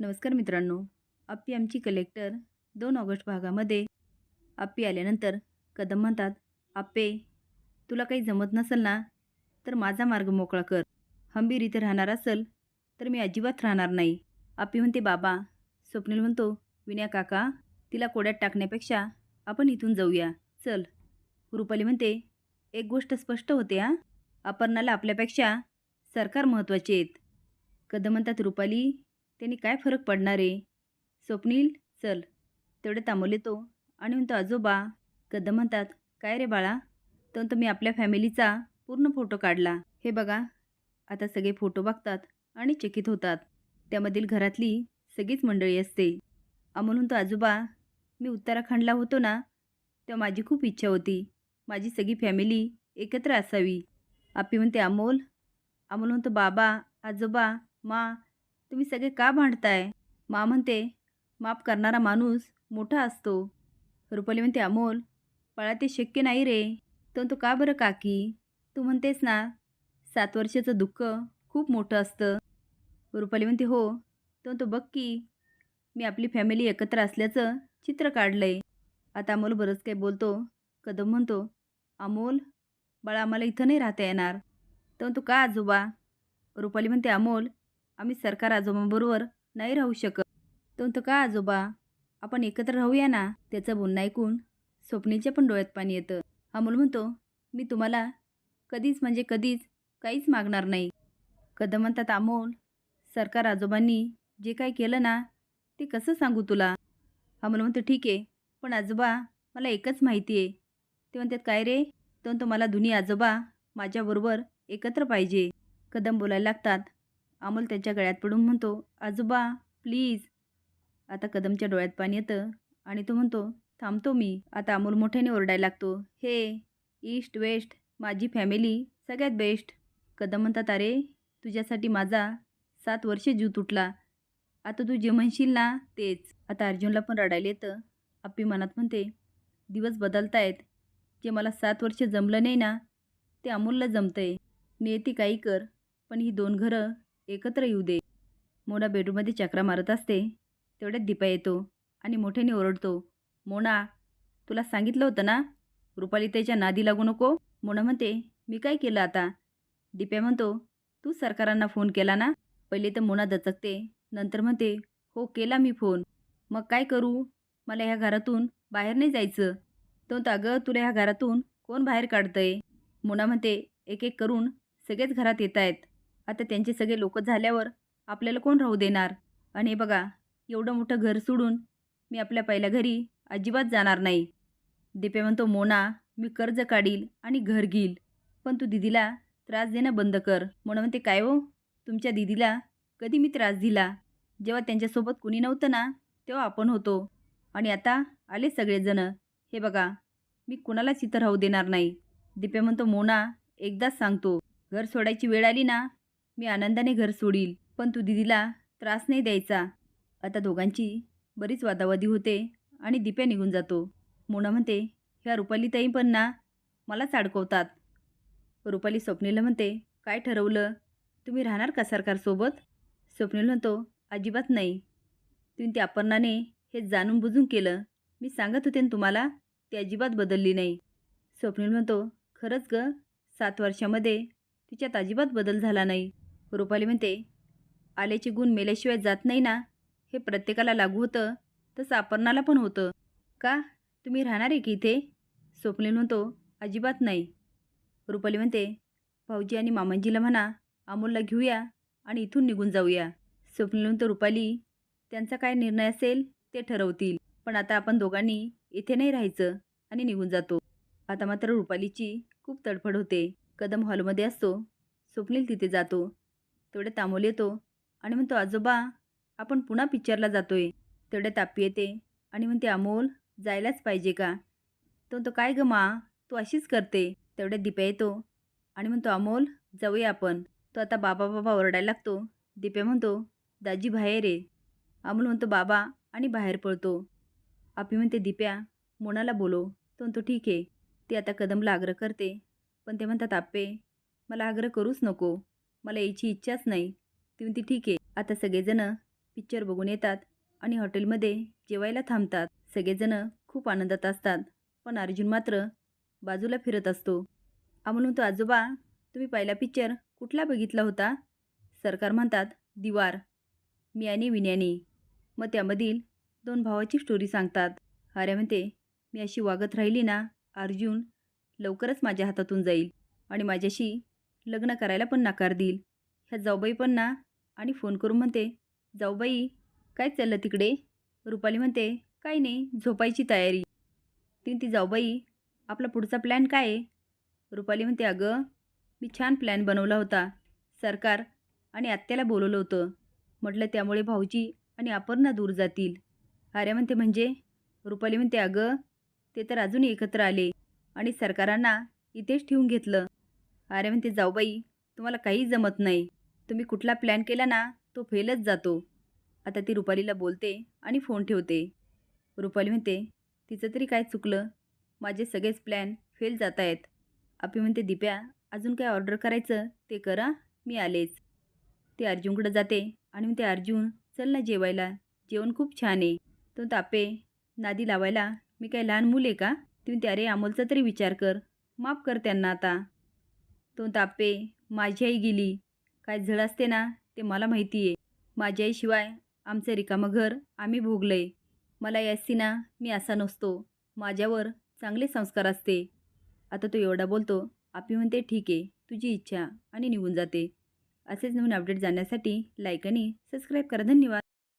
नमस्कार मित्रांनो. आप्पी आमची कलेक्टर दोन ऑगस्ट भागामध्ये आप्पी आल्यानंतर कदम म्हणतात आप्पे तुला काही जमत नसेल ना तर माझा मार्ग मोकळा कर. हंबीर इथे राहणार असेल तर मी अजिबात राहणार नाही. आप्पी म्हणते बाबा स्वप्नील म्हणतो विनया काका तिला कोड्यात टाकण्यापेक्षा आपण इथून जाऊया. चल. रुपाली म्हणते एक गोष्ट स्पष्ट होते हा. अपर्णाला आपल्यापेक्षा सरकार महत्त्वाचे आहेत. कदम म्हणतात रुपाली त्यांनी काय फरक पडणार आहे? स्वप्नील चल. तेवढे थांबवले तो आणि म्हणतो आजोबा कदम म्हणतात काय रे बाळा? तर म्हणतो मी आपल्या फॅमिलीचा पूर्ण फोटो काढला. हे बघा आता सगळे फोटो बघतात आणि चकित होतात. त्यामधील घरातली सगळीच मंडळी असते. अमोल म्हणतो आजोबा मी उत्तराखंडला होतो ना तेव्हा माझी खूप इच्छा होती. माझी सगळी फॅमिली एकत्र असावी. आपी म्हणते अमोल? अमोल म्हणतो बाबा आजोबा मा तुम्ही सगळे का भांडताय? मा म्हणते माफ करणारा माणूस मोठा असतो. रुपाली म्हणते अमोल बाळा ते शक्य नाही रे. तर तो का बरं काकी? तू म्हणतेस ना सात वर्षाचं दुःख खूप मोठं असतं. रुपाली म्हणते हो. तर तो बघ की मी आपली फॅमिली एकत्र असल्याचं चित्र काढलंय. आता अमोल बरंच काही बोलतो कदम म्हणतो अमोल बाळा आम्हाला इथं नाही राहता येणार. तर तू का आजोबा? रुपाली म्हणते अमोल आम्ही सरकार आजोबांबरोबर नाही राहू शकत. तो म्हणतो का आजोबा? आपण एकत्र राहूया ना? त्याचं बोलणं ऐकून स्वप्नीच्या पण डोळ्यात पाणी येतं. अमोल म्हणतो मी तुम्हाला कधीच म्हणजे कधीच काहीच मागणार नाही. कदम म्हणतात अमोल सरकार आजोबांनी जे काय केलं ना ते कसं सांगू तुला? अमोल म्हणतो ठीक आहे पण आजोबा मला एकच माहिती आहे. ते म्हणतात काय रे? तो मला दोन्ही आजोबा माझ्याबरोबर एकत्र पाहिजे. कदम बोलायला लागतात. अमोल त्याच्या गळ्यात पडून म्हणतो आजोबा प्लीज. आता कदमच्या डोळ्यात पाणी येतं आणि तो म्हणतो थांबतो मी. आता अमोल मोठ्याने ओरडायला लागतो हे ईस्ट वेस्ट माझी फॅमिली सगळ्यात बेस्ट. कदम म्हणतात अरे तुझ्यासाठी माझा सात वर्ष जीव तुटला. आता तू जे म्हणशील ना तेच. आता अर्जुनला पण रडायला येतं. आपी मनात म्हणते दिवस बदलतायत. जे मला सात वर्ष जमलं नाही ना ते अमोलला जमतंय. नियती काही कर पण ही दोन घरं एकत्र येऊ दे. मोना बेडरूममध्ये चक्रा मारत असते. तेवढ्यात दीपा येतो आणि मोठ्याने ओरडतो. मोना तुला सांगितलं होतं ना? रुपाली त्याच्या नादी लागू नको. मोना म्हणते मी काय केलं आता? दीप्या म्हणतो तू सरकारांना फोन केला ना? पहिले तर मोना दचकते. नंतर म्हणते हो केला मी फोन. मग काय करू? मला ह्या घरातून बाहेर नाही जायचं. तो अगं तुला ह्या घरातून कोण बाहेर काढतंय? मोना म्हणते एक एक करून सगळेच घरात येत आहेत आता त्यांचे सगळे लोक झाल्यावर आपल्याला कोण राहू देणार? आणि बघा एवढं मोठं घर सोडून मी आपल्या पहिल्या घरी अजिबात जाणार नाही. दीपे म्हणतो मोना मी कर्ज काढील आणि घर घेईल पण तू दिदीला त्रास देणं बंद कर. मोना म्हणते काय हो? तुमच्या दिदीला कधी मी त्रास दिला? जेव्हा त्यांच्यासोबत कुणी नव्हतं ना तेव्हा आपण होतो. आणि आता आले सगळेजणं. हे बघा मी कुणालाच इथं राहू देणार नाही. दीपे म्हणतो मोना एकदाच सांगतो. घर सोडायची वेळ आली ना मी आनंदाने घर सोडील पण तू दिदीला त्रास नाही द्यायचा. आता दोघांची बरीच वादावादी होते आणि दिप्या निघून जातो. मोना म्हणते ह्या रुपाली ताई पण ना मलाच अडकवतात. रुपाली स्वप्नीला म्हणते काय ठरवलं? तुम्ही राहणार का सरकारसोबत? स्वप्नील म्हणतो अजिबात नाही. तुम्ही त्या अपर्णाने हे जाणून बुजून केलं मी सांगत होते ना तुम्हाला ती अजिबात बदलली नाही. स्वप्नील म्हणतो खरंच ग सात वर्षामध्ये तिच्यात अजिबात बदल झाला नाही. रुपाली म्हणते आल्याचे गुण मेल्याशिवाय जात नाही ना? हे प्रत्येकाला लागू होतं तसं अपर्णाला पण होतं. का? तुम्ही राहणार आहे की इथे? स्वप्नील म्हणतो अजिबात नाही. रुपाली म्हणते भाऊजी आणि मामांजीला म्हणा अमोलला घेऊया आणि इथून निघून जाऊया. स्वप्नील म्हणतो रुपाली त्यांचा काय निर्णय असेल ते ठरवतील. पण आता आपण दोघांनी इथे नाही राहायचं आणि निघून जातो. आता मात्र रुपालीची खूप तडफड होते. कदम हॉलमध्ये असतो. स्वप्नील तिथे जातो. तेवढे तामोल येतो आणि म्हणतो आजोबा आपण पुन्हा पिक्चरला आहे तेवढ्या तापी येते आणि म्हणते अमोल जायलाच पाहिजे का? तो तो काय ग मा तू अशीच करते. तेवढ्या दिप्या येतो आणि म्हणतो अमोल जाऊया आपण. तो आता बाबा बाबा ओरडायला लागतो. दिप्या म्हणतो दाजी बाहेर आहे. अमोल म्हणतो बाबा आणि बाहेर पळतो. आपी म्हणते दिप्या मोनाला बोलो तो म्हणतो ठीक आहे. ती आता कदमला आग्रह करते. पण ते म्हणतात आप्पे मला आग्रह करूच नको. मला यायची इच्छाच नाही. ती म्हणते ठीक आहे. आता सगळेजणं पिक्चर बघून येतात आणि हॉटेलमध्ये जेवायला थांबतात. सगळेजणं खूप आनंदात असतात. पण अर्जुन मात्र बाजूला फिरत असतो. म्हणून तो आजोबा तुम्ही पहिला पिक्चर कुठला बघितला होता? सरकार म्हणतात दिवार. मी आणि विन्यानी. मग त्यामधील दोन भावाची स्टोरी सांगतात. आर्या म्हणते मी अशी वागत राहिली ना अर्जुन लवकरच माझ्या हातातून जाईल आणि माझ्याशी लग्न करायला पण नकार देईल. ह्या जाऊबाई पण ना आणि फोन करून म्हणते जाऊबाई काय चाललं तिकडे? रुपाली म्हणते काही नाही झोपायची तयारी. तीन ती जाऊबाई आपला पुढचा प्लॅन काय आहे? रुपाली म्हणते अगं मी छान प्लॅन बनवला होता सरकार आणि आत्याला बोलवलं होतं. म्हटलं त्यामुळे भाऊजी आणि अपर्णा दूर जातील. आर्या म्हणते म्हणजे? रुपाली म्हणते अगं ते तर अजून एकत्र आले आणि सरकारांना इथेच ठेवून घेतलं. अरे म्हणते जाऊबाई तुम्हाला काही जमत नाही. तुम्ही कुठला प्लॅन केला ना तो फेलच जातो. आता ती रुपालीला बोलते आणि फोन ठेवते. रुपाली म्हणते तिचं तरी काय चुकलं? माझे सगळेच प्लॅन फेल जात आहेत आपी म्हणते दिप्या अजून काय ऑर्डर करायचं? ते करा मी आलेच. ते अर्जुनकडं जाते आणि म्हणते अर्जुन चल ना जेवायला. जेवण खूप छान आहे. तो तापे नादी लावायला? मी काय लहान मुले आहे का? ती म्हणते अरे अमोलचा तरी विचार कर. माफ कर त्यांना आता. तो तापे माझी आई गेली. काय झळ असते ना ते मला माहिती आहे माझ्या आईशिवाय आमचं रिकामं घर आम्ही भोगलंय. मला यासी ना मी असा नसतो. माझ्यावर चांगले संस्कार असते. आता तो एवढा बोलतो आपी म्हणते ठीक आहे तुझी इच्छा आणि निघून जाते. असेच नवीन अपडेट जाण्यासाठी लाईक आणि सबस्क्राईब करा. धन्यवाद.